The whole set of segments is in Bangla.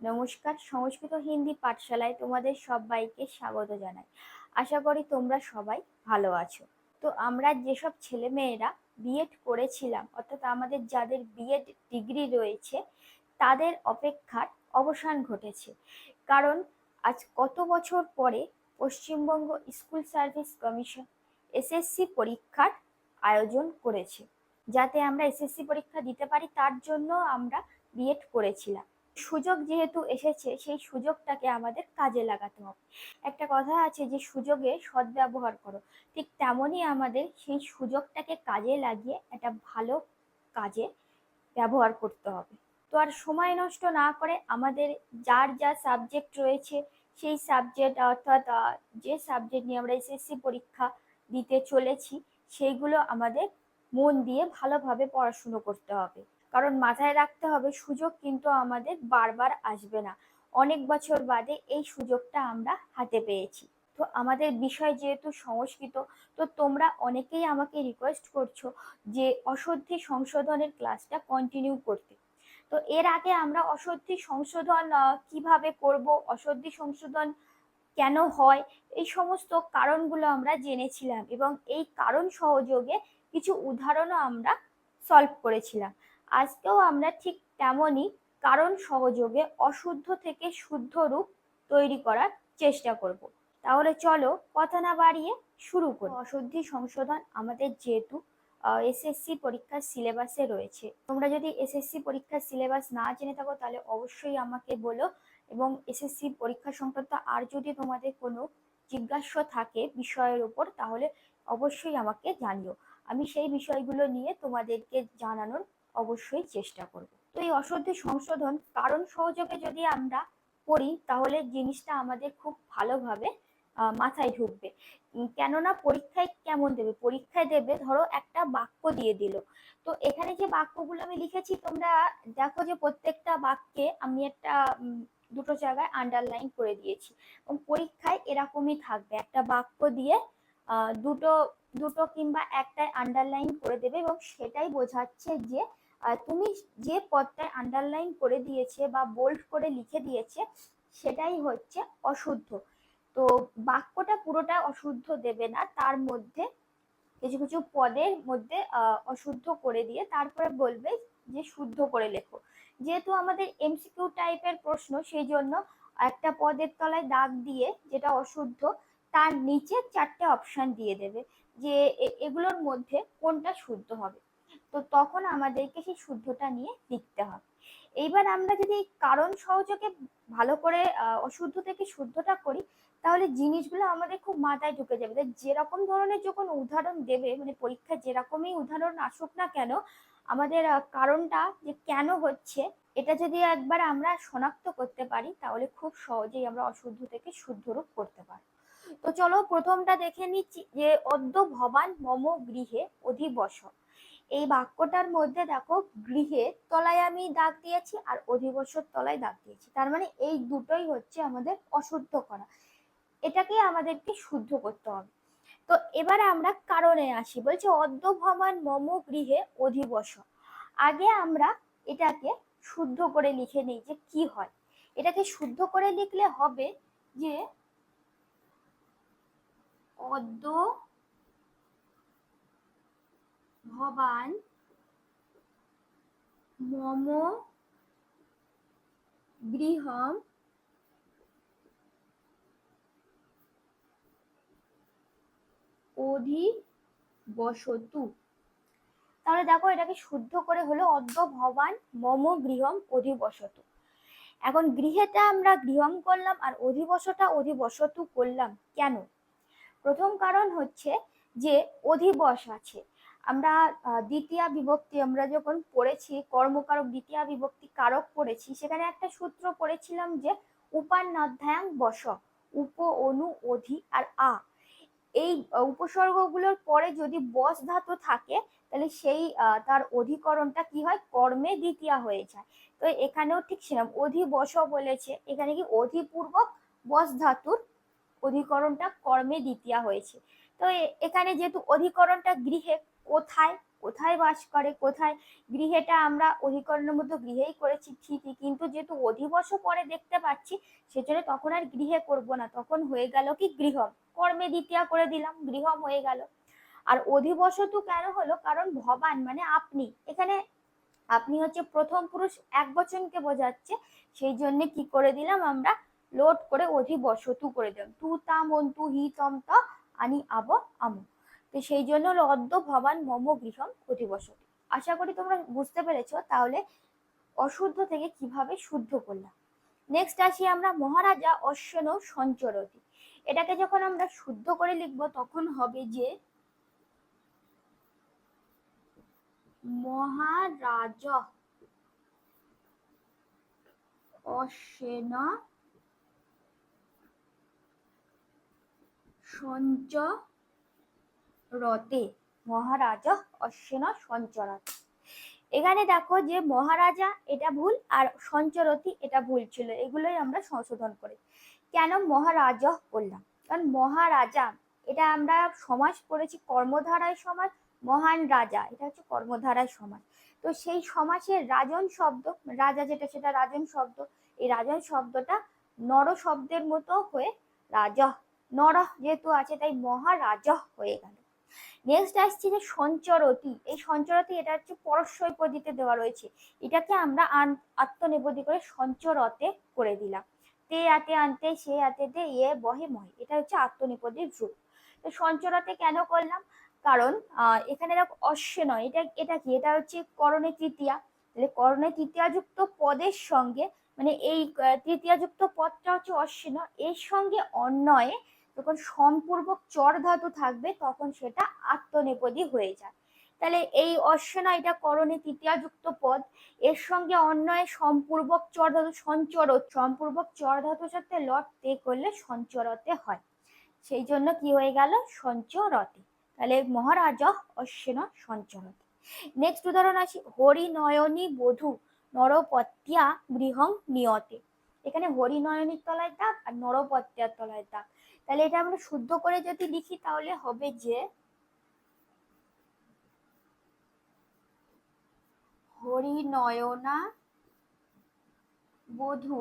নমস্কার। সংস্কৃত হিন্দি পাঠশালায় তোমাদের সবাইকে স্বাগত জানাই। আশা করি তোমরা সবাই ভালো আছো। তো আমরা যেসব ছেলেমেয়েরা বিএড করেছিলাম, অর্থাৎ আমাদের যাদের বিএড ডিগ্রি রয়েছে, তাদের অপেক্ষার অবসান ঘটেছে। কারণ আজ কত বছর পরে Paschimbanga school service commission SSC পরীক্ষার আয়োজন করেছে। যাতে আমরা এসএসসি পরীক্ষা দিতে পারি, তার জন্য আমরা বিএড করেছিলাম। সুযোগ যেহেতু এসেছে, সেই সুযোগটাকে আমাদের কাজে লাগাতে হবে। একটা কথা আছে যে, সুযোগে সদ্ব্যবহার করো। ঠিক তেমনই আমাদের সেই সুযোগটাকে কাজে লাগিয়ে একটা ভালো কাজে ব্যবহার করতে হবে। তো আর সময় নষ্ট না করে আমাদের যার যা সাবজেক্ট রয়েছে, সেই সাবজেক্ট অর্থাৎ যে সাবজেক্ট নিয়ে আমরা এসএসসি পরীক্ষা দিতে চলেছি, সেইগুলো আমাদের মন দিয়ে ভালোভাবে পড়াশুনো করতে হবে। কারণ মাথায় রাখতে হবে সুযোগ কিন্তু আমাদের বারবার আসবে না। অনেক বছর বাদে এই সুযোগটা আমরা হাতে পেয়েছি। তো আমাদের বিষয় যেহেতু সংস্কৃত, তো তোমরা অনেকেই আমাকে রিকোয়েস্ট করছ যে অশুদ্ধি সংশোধনের ক্লাসটা কন্টিনিউ করতে। তো এর আগে আমরা অশুদ্ধি সংশোধন কীভাবে করব অশুদ্ধি সংশোধন কেন হয়, এই সমস্ত কারণগুলো আমরা জেনেছিলাম এবং এই কারণ সহযোগে কিছু উদাহরণও আমরা সলভ করেছিলাম। আজকেও আমরা ঠিক তেমনই কারণ সহযোগে অশুদ্ধ থেকে শুদ্ধ রূপ তৈরি করার চেষ্টা করব। তাহলে চলো কথা না বাড়িয়ে শুরু করি। অশুদ্ধি সংশোধন আমাদের যেহেতু এসএসসি পরীক্ষার সিলেবাসে রয়েছে। তোমরা যদি এসএসসি পরীক্ষার সিলেবাস না জেনে থাকো, তাহলে অবশ্যই আমাকে বলো এবং এসএসসি পরীক্ষা সংক্রান্ত আর যদি তোমাদের কোনো জিজ্ঞাস্য থাকে বিষয়ের উপর তাহলে অবশ্যই আমাকে জানিও। আমি সেই বিষয়গুলো নিয়ে তোমাদেরকে জানানোর অবশ্যই চেষ্টা করব। তো এই অশুদ্ধি সংশোধন কারণ সহযোগে যদি আমরা করি, তাহলে জিনিসটা আমাদের খুব ভালোভাবে মাথায় ঢুকবে। কেননা পরীক্ষায় কেমন দেবে? পরীক্ষায় দেবে, ধরো একটা বাক্য দিয়ে দিল। তো এখানে যে বাক্যগুলো আমি লিখেছি, তোমরা দেখো যে প্রত্যেকটা বাক্যে আমি একটা দুটো জায়গায় আন্ডারলাইন করে দিয়েছি। এবং পরীক্ষায় এরকমই থাকবে। একটা বাক্য দিয়ে দুটো দুটো কিংবা একটাই আন্ডারলাইন করে দেবে এবং সেটাই বোঝাচ্ছে যে তুমি যে পদটায় আন্ডারলাইন করে দিয়েছে বা বোল্ড করে লিখে দিয়েছে, সেটাই হচ্ছে অশুদ্ধ। তো বাক্যটা পুরোটা অশুদ্ধ দেবে না, তার মধ্যে কিছু কিছু পদের মধ্যে অশুদ্ধ করে দিয়ে তারপরে বলবে যে শুদ্ধ করে লেখো। যেহেতু আমাদের এমসিকিউ টাইপের প্রশ্ন, সেই জন্য একটা পদের তলায় দাগ দিয়ে যেটা অশুদ্ধ, তার নিচে চারটে অপশন দিয়ে দেবে যে এগুলোর মধ্যে কোনটা শুদ্ধ হবে। তো তখন আমাদেরকে সেই শুদ্ধটা নিয়ে লিখতে হবে। এইবার আমরা যদি কারণ সহযোগে ভালো করে অশুদ্ধ থেকে শুদ্ধটা করি, তাহলে জিনিসগুলো আমাদের খুব মাথায় ঢুকে যাবে। যেরকম ধরনের যখন উদাহরণ দেবে মানে পরীক্ষায় যেরকমই উদাহরণ আসুক না কেন, আমাদের কারণটা যে কেন হচ্ছে, এটা যদি একবার আমরা শনাক্ত করতে পারি, তাহলে খুব সহজেই আমরা অশুদ্ধ থেকে শুদ্ধ রূপ করতে পারি তো চলো প্রথমটা দেখে নিচ্ছি যে, অদ্য ভবান মম গৃহে অধিবস এই বাক্যটার মধ্যে দেখো, গৃহে তলায় আমি দাগ দিয়েছি আর অধিবসর তলায় দাগ দিয়েছি। তার মানে এই দুটোই হচ্ছে আমাদের অশুদ্ধ করা। এটাকে আমাদেরকে শুদ্ধ করতে হবে। তো এবার আমরা কারণে আসি। বলছে অদ্য ভবান মম গৃহে অধিবস আগে আমরা এটাকে শুদ্ধ করে লিখে নিই যে কি হয়। এটাকে শুদ্ধ করে লিখলে হবে যে অদ্য ভবান, মম, গৃহম, অধিবসতু। তাহলে দেখো এটাকে শুদ্ধ করে হলো অদ্য ভবান, মম, গৃহম, অধিবসতু। এখন গৃহেটা আমরা গৃহম করলাম আর অধিবসটা অধিবসতু করলাম কেন? প্রথম কারণ হচ্ছে যে অধিবস আছে। আমরা দ্বিতীয় বিভক্তি আমরা যখন পড়েছি, কর্মকারক দ্বিতীয় বিভক্তি কারক পড়েছি, সেখানে একটা সূত্র পড়েছিলাম যে উপান্নাধ্যায়াং বস, উপ, অনু, অধি আর আ। এই উপসর্গগুলোর পরে যদি বস ধাতু থাকে, তাহলে সেই তার অধিকরণটা কি হয়? কর্মে দ্বিতীয়া হয়ে যায়। তো এখানেও ঠিক সেরকম অধিবস বলেছে, এখানে কি অধিপূর্বক বস ধাতুর অধিকরণটা কর্মে দ্বিতীয়া হয়েছে। তো এখানে যেহেতু অধিকরণটা গৃহে কোথায় কোথায় বাস করে, কোথায় গৃহেটা আমরা অধিকরণের মধ্যে গৃহেই করেছি, ঠিকই। কিন্তু যেহেতু অধিবর্ষ পরে দেখতে পাচ্ছি, সেজন্য তখন আর গৃহে করব না। তখন হয়ে গেল কি গৃহম। কর্মে দ্বিতীয়া করে দিলাম, গৃহম হয়ে গেল। আর অধিবসতু কেন হলো? কারণ ভবান মানে আপনি। এখানে আপনি হচ্ছে প্রথম পুরুষ এক বচনকে বোঝাচ্ছে, সেই জন্য কি করে দিলাম আমরা? লোড করে অধিবসতু করে দিলাম। তু তাম তু হি তম ত, আনি আব আমু। তো সেই জন্য হলো অদ্য ভবান মম গৃহম অধিবসতু আশা করি তোমরা বুঝতে পেরেছ তাহলে অশুদ্ধ থেকে কীভাবে শুদ্ধ করলাম। নেক্সট আসি আমরা মহারাজা অশ্বন সঞ্চরতি। এটাকে যখন আমরা শুদ্ধ করে লিখব তখন হবে যে মহারাজ অশ্বেন সঞ্চরতে মহারাজা অশ্বিন সঞ্চরতে। এখানে দেখো যে মহারাজা এটা ভুল আর সঞ্চরতি এটা ভুল ছিল, এগুলোই আমরা সংশোধন করি। কেন মহারাজ বললাম? কারণ মহারাজা, এটা আমরা সমাজ পড়েছি কর্মধারায় সমাজ, মহান রাজা, এটা হচ্ছে কর্মধারায় সমাজ। তো সেই সমাজের রাজন শব্দ, রাজা যেটা সেটা রাজন শব্দ, এই রাজন শব্দটা নর শব্দের মতো হয়ে রাজা, নর যেহেতু আছে তাই মহারাজ হয়ে গেল। নেক্সট আসছে যে সঞ্চরতি। এই সঞ্চরতি এটা হচ্ছে পরস্বই পদিতে দেওয়া রয়েছে। এটাকে আমরা আত্মনিবেদী করে সঞ্চরতে করে দিলাম। তে আতে আনতে, সে আতে দে এ বহে মহে। এটা হচ্ছে আত্মনিপদীর রূপ। তো সঞ্চরতে কেন করলাম? কারণ এখানে দেখো অশ্ব নয়। এটা এটা কি? এটা হচ্ছে করণে তৃতীয়া। তাহলে করণে তৃতীয়া যুক্ত পদের সঙ্গে মানে এই তৃতীয়া যুক্ত পদটা হচ্ছে অশ্বিন এর সঙ্গে অন্যয়ে যখন সম্পূর্বক চর ধাতু থাকবে, তখন সেটা আত্মনেপদী হয়ে যায়। তাহলে এই অশ্বনা এটা করণে তৃতীয়া যুক্ত পদ। এর সঙ্গে অন্যয় সম্পূর্বক চর ধাতু সঞ্চর সম্পূর্বক চর ধাতুর সাথে লট করলে সঞ্চরতে হয়। সেই জন্য কি হয়ে গেল? সঞ্চরতে। তাহলে মহারাজা অশ্বিন সঞ্চরতে। নেক্সট উদাহরণ আসি হরিনয়নী বধূ নরপত্যা গৃহং নিয়তে। এখানে হরিনয়নীর তলায় দাগ আর নরপত্যার তলায় দাগ তাহলে এটা আমরা শুদ্ধ করে যদি লিখি তাহলে হবে যে হরিনয়না বধূ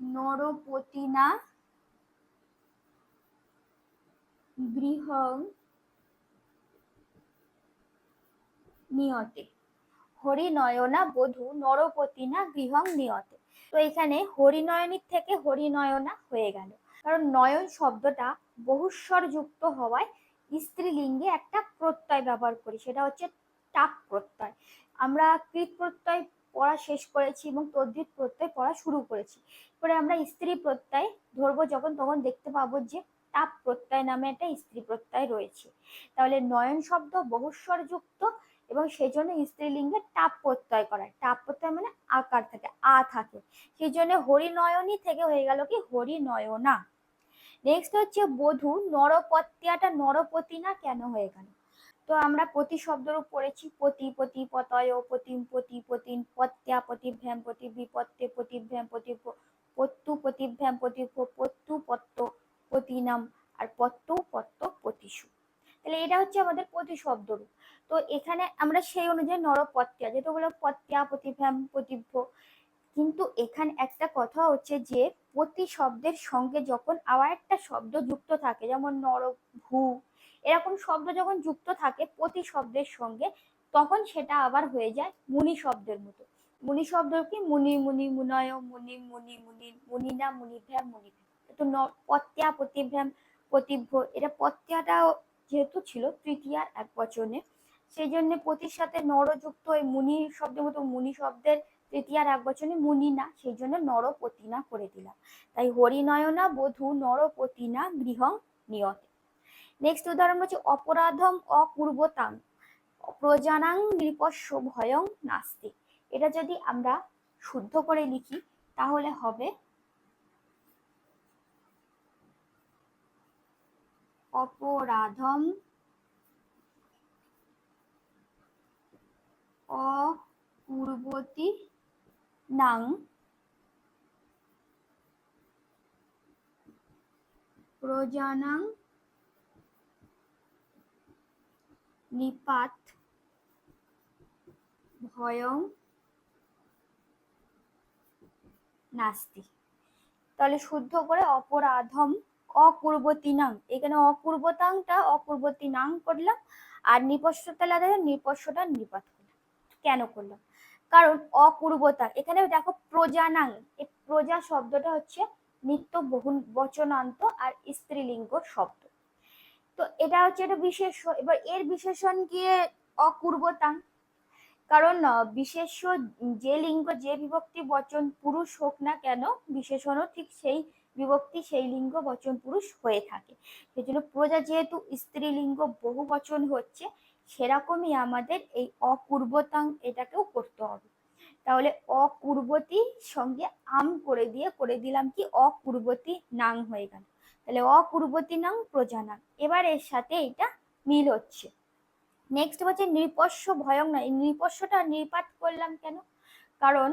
নরপতিনা গৃহ নিয়তে। হরিনয়না বধূ নরপতিনা গৃহং নিয়তে। তো এখানে হরিনয়নীর থেকে হরিনয়না হয়ে গেল। কারণ নয়ন শব্দটা বহুস্বর যুক্ত হওয়ায় স্ত্রীলিঙ্গে একটা প্রত্যয় ব্যবহার করি, সেটা হচ্ছে টাক প্রত্যয়। আমরা কৃত প্রত্যয় পড়া শেষ করেছি এবং তদ্ধিত প্রত্যয় পড়া শুরু করেছি। পরে আমরা স্ত্রী প্রত্যয় ধরবো যখন, তখন দেখতে পাবো যে তাপ প্রত্যয় নামে একটা স্ত্রী প্রত্যয় রয়েছে। তাহলে নয়ন শব্দ বহুস্বর যুক্ত এবং সেই জন্য স্ত্রীলিঙ্গে টাপ প্রত্যয় করা। টাপ প্রত্যয় মানে আকার থাকে, আ থাকে। সেই জন্য হরিনয়নী থেকে হয়ে গেল কি? হরিনয়না। নেক্সট হচ্ছে বধূ, নরপত্যাটা নরপতি না কেন হয়ে গেল? তো আমরা প্রতি শব্দের পড়েছি, পতি পতি পতয়, পতিম, পতি পতিন পত্যা পতিভ্যাম পতি বিপত্তে পতিভ্যাম পতি পত্তু পতিভ্যাম পতি পত্তু, পত্ত, পতিনাম, আর পত্ত পত্ত পতিষু তাহলে এটা হচ্ছে আমাদের প্রতি শব্দরূপ তো এখানে আমরা সেই অনুযায়ী নরপত্যা যেটা বলো পত্যা প্রতিভ্যাম প্রতিভ্য কিন্তু এখানে একটা কথা হচ্ছে যে প্রতি শব্দের সঙ্গে যখন আবার একটা শব্দ যুক্ত থাকে, যেমন নর ভূ, এরকম শব্দ যখন যুক্ত থাকে প্রতি শব্দের সঙ্গে, তখন সেটা আবার হয়ে যায় মুনি শব্দের মতো। মুনি শব্দ কি? মুনি মুনি, মুনয়, মুনি মুনি মুনি মুনিনা মুনিভ্যাম মুনিভ্যাম তো পত্যা প্রতিভ্যাম প্রতিভ্য এটা পত্যাটাও যেহেতু ছিল তৃতীয়ার এক বচনে সেই জন্য পতির সাথে নরযুক্ত ওই মুনি শব্দের মতো মুনি শব্দের তৃতীয়ার এক বচনে মুনি না সেই জন্য নরপতিনা করে দিলাম। তাই হরিনয়না বধূ নরপতিনা গৃহং নিয়তে। নেক্সট উদাহরণ হচ্ছে অপরাধম অপূর্বতাং প্রজানাং নৃপস্য ভয়ং নাস্তি। এটা যদি আমরা শুদ্ধ করে লিখি, তাহলে হবে অপরাধম অকুর্বতি নাং প্রজানাং নিপাত ভয়ং নাস্তি। তাহলে শুদ্ধ করে অপরাধম অপূর্বতিনাং। এখানে অপূর্বতাংটা, অপূর্বতিনাং করলাম, আর নিপস্যতা লাগালে নিপস্যটা নিপাত করলাম। কেন করলাম? কারণ অপূর্বতা, এখানে দেখো প্রজানাং, এই প্রজা শব্দটা হচ্ছে নিত্য বহু বচনান্ত আর স্ত্রীলিঙ্গ শব্দ। তো এটা হচ্ছে একটা বিশেষ এবার এর বিশেষণ গিয়ে অপূর্বতাং? কারণ বিশেষ্য যে লিঙ্গ, যে বিভক্তি বচন পুরুষ হোক না কেন, বিশেষণও ঠিক সেই বিভক্তি সেই লিঙ্গ বচন পুরুষ হয়ে থাকে। সেই জন্য প্রজা যেহেতু স্ত্রীলিঙ্গ বহু বচন হচ্ছে, সেরকমই আমাদের এই অপূর্বতাং এটাকেও করতে হবে। তাহলে অপূর্বতী সঙ্গে আম করে দিয়ে করে দিলাম কি? অপূর্বতী নাং হয়ে গেল। তাহলে অপূর্বতী নাং প্রজানাং এবার এর সাথে এটা মিল হচ্ছে। নেক্সট হচ্ছে নৃপস্য ভয়ং নয় এই নৃপস্যটা নির্পাত করলাম কেন? কারণ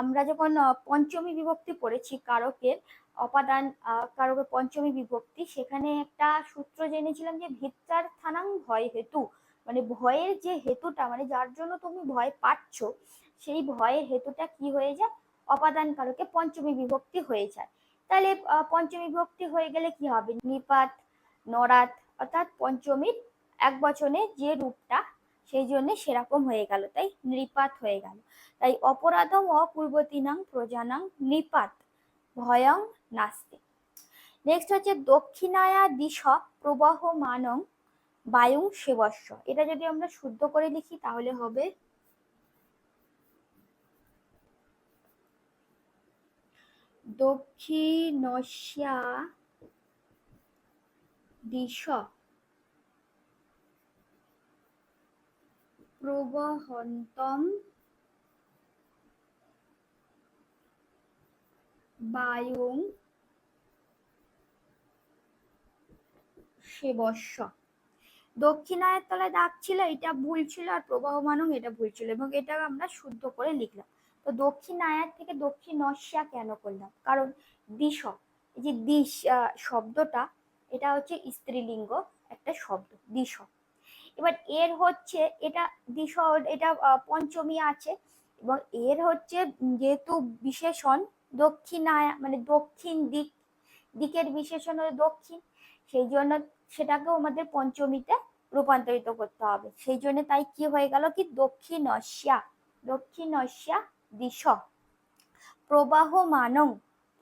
আমরা যখন পঞ্চমী বিভক্তি পড়েছি কারকের অপাদান কারকের পঞ্চমী বিভক্তি, সেখানে একটা সূত্র জেনেছিলাম যে ভিত্তার থানাং ভয় হেতু। মানে ভয়ের যে হেতুটা মানে যার জন্য তুমি ভয় পাচ্ছ, সেই ভয়ের হেতুটা কি হয়ে যায়? অপাদান কারকে পঞ্চমী বিভক্তি হয়ে যায়। তাহলে পঞ্চমী বিভক্তি হয়ে গেলে কি হবে? নিপাত, নরাত, অর্থাৎ পঞ্চমীর এক বচনে যে রূপটা, সেই জন্য সেরকম হয়ে গেল, তাই নৃপাত হয়ে গেল। তাই অপরাধম অপূর্বতীনাং প্রজানাং নৃপাত। ভয়ং নাস্তি। নেক্সট হচ্ছে দক্ষিণায়া দিশ প্রবাহ মানং বায়ু সেবস্য এটা যদি আমরা শুদ্ধ করে লিখি তাহলে হবে দক্ষিণস্যা দিশ প্রবহন্তম বায়ুং সেবস্য দক্ষিণায়ের তলায় দাগ ছিল, এটা ভুল ছিল আর প্রবাহমানং এটা ভুল ছিল এবং এটা আমরা শুদ্ধ করে লিখলাম। তো দক্ষিণ আয়াত থেকে দক্ষিণ নস্যা কেন করলাম? কারণ দিশ যে দিশ শব্দটা, এটা হচ্ছে স্ত্রীলিঙ্গ, একটা শব্দ, দিশ। এবার এর হচ্ছে, এটা দিশ, এটা পঞ্চমী আছে এবং এর হচ্ছে যেহেতু বিশেষণ দক্ষিণায়া মানে দক্ষিণ দিক, দিকের বিশেষণ হলো দক্ষিণ। সেই জন্য সেটাকেও আমাদের পঞ্চমীতে রূপান্তরিত করতে হবে। সেই জন্য তাই কি হয়ে গেল কি? দক্ষিণস্যা দক্ষিণস্যা দিশ। প্রবাহমানং,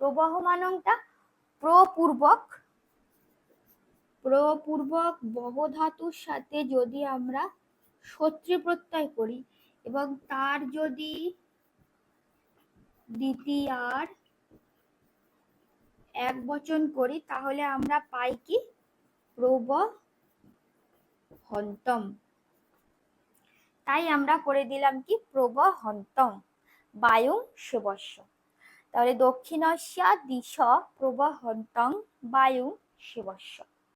প্রবাহমানংটা প্রপূর্বক প্রপূর্বক বহধাতুর সাথে যদি আমরা শত্রু প্রত্যয় করি এবং তার যদি দ্বিতীয়ার এক বচন করি, তাহলে আমরা পাই কি? প্রব হন্তম তাই আমরা করে দিলাম কি? প্রব হন্তম বায়ু সেবস্য তাহলে দক্ষিণস্যা দিশ প্রবহন্তং বায়ু সেবস্য